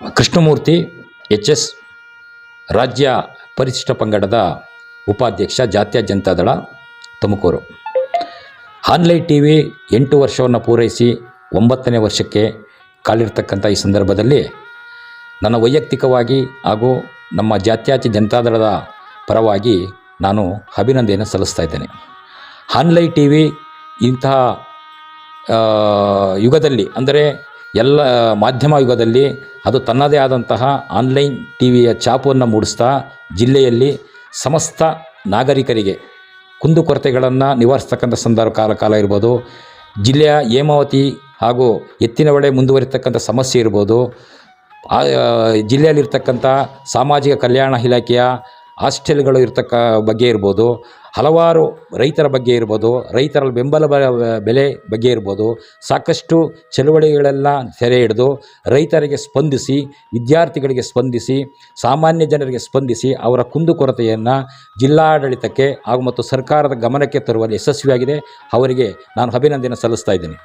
Krishnamurthy H S ರಾಜ್ಯ ಪರಿಶಿಷ್ಟ ಪಂಗಡದ ಉಪಾಧ್ಯಕ್ಷ ಜಾತ್ಯ Janata Dal Tumakuru. Online T V ಎಂಟು ವರ್ಷವನ್ನು ಪೂರೈಸಿ ಒಂಬತ್ತನೇ ವರ್ಷಕ್ಕೆ ಕಾಲಿರ್ತಕ್ಕಂಥ ಈ ಸಂದರ್ಭದಲ್ಲಿ ನನ್ನ ವೈಯಕ್ತಿಕವಾಗಿ ಹಾಗೂ ನಮ್ಮ ಜಾತ್ಯಾತಿ ಜನತಾದಳದ ಪರವಾಗಿ ನಾನು ಅಭಿನಂದನೆ ಸಲ್ಲಿಸ್ತಾ ಇದ್ದೇನೆ. ಆನ್ಲೈನ್ ಟಿ ವಿ ಇಂತಹ ಯುಗದಲ್ಲಿ, ಅಂದರೆ ಎಲ್ಲ ಮಾಧ್ಯಮ ಯುಗದಲ್ಲಿ ಅದು ತನ್ನದೇ ಆದಂತಹ ಆನ್ಲೈನ್ ಟಿ ವಿಯ ಛಾಪನ್ನು ಮೂಡಿಸ್ತಾ ಜಿಲ್ಲೆಯಲ್ಲಿ ಸಮಸ್ತ ನಾಗರಿಕರಿಗೆ ಕುಂದುಕೊರತೆಗಳನ್ನು ನಿವಾರಿಸ್ತಕ್ಕಂಥ ಸಂದರ್ಭ ಕಾಲ ಕಾಲ ಇರ್ಬೋದು. ಜಿಲ್ಲೆಯ ಹೇಮಾವತಿ ಹಾಗೂ ಎತ್ತಿನ ಹೊಳೆ ಮುಂದುವರಿತಕ್ಕಂಥ ಸಮಸ್ಯೆ ಇರ್ಬೋದು. ಜಿಲ್ಲೆಯಲ್ಲಿರ್ತಕ್ಕಂಥ ಸಾಮಾಜಿಕ ಕಲ್ಯಾಣ ಇಲಾಖೆಯ ಹಾಸ್ಟೆಲ್ಗಳು ಇರ್ತಕ್ಕ ಬಗ್ಗೆ ಇರ್ಬೋದು, ಹಲವಾರು ರೈತರ ಬಗ್ಗೆ ಇರ್ಬೋದು ರೈತರ ಬೆಂಬಲ ಬೆಲೆ ಬಗ್ಗೆ ಇರ್ಬೋದು, ಸಾಕಷ್ಟು ಚಳುವಳಿಗಳೆಲ್ಲ ಸೆರೆ ಹಿಡಿದು ರೈತರಿಗೆ ಸ್ಪಂದಿಸಿ, ವಿದ್ಯಾರ್ಥಿಗಳಿಗೆ ಸ್ಪಂದಿಸಿ, ಸಾಮಾನ್ಯ ಜನರಿಗೆ ಸ್ಪಂದಿಸಿ ಅವರ ಕುಂದುಕೊರತೆಯನ್ನು ಜಿಲ್ಲಾಡಳಿತಕ್ಕೆ ಹಾಗೂ ಮತ್ತು ಸರ್ಕಾರದ ಗಮನಕ್ಕೆ ತರುವಲ್ಲಿ ಯಶಸ್ವಿಯಾಗಿದೆ. ಅವರಿಗೆ ನಾನು ಅಭಿನಂದನೆ ಸಲ್ಲಿಸ್ತಾ ಇದ್ದೀನಿ.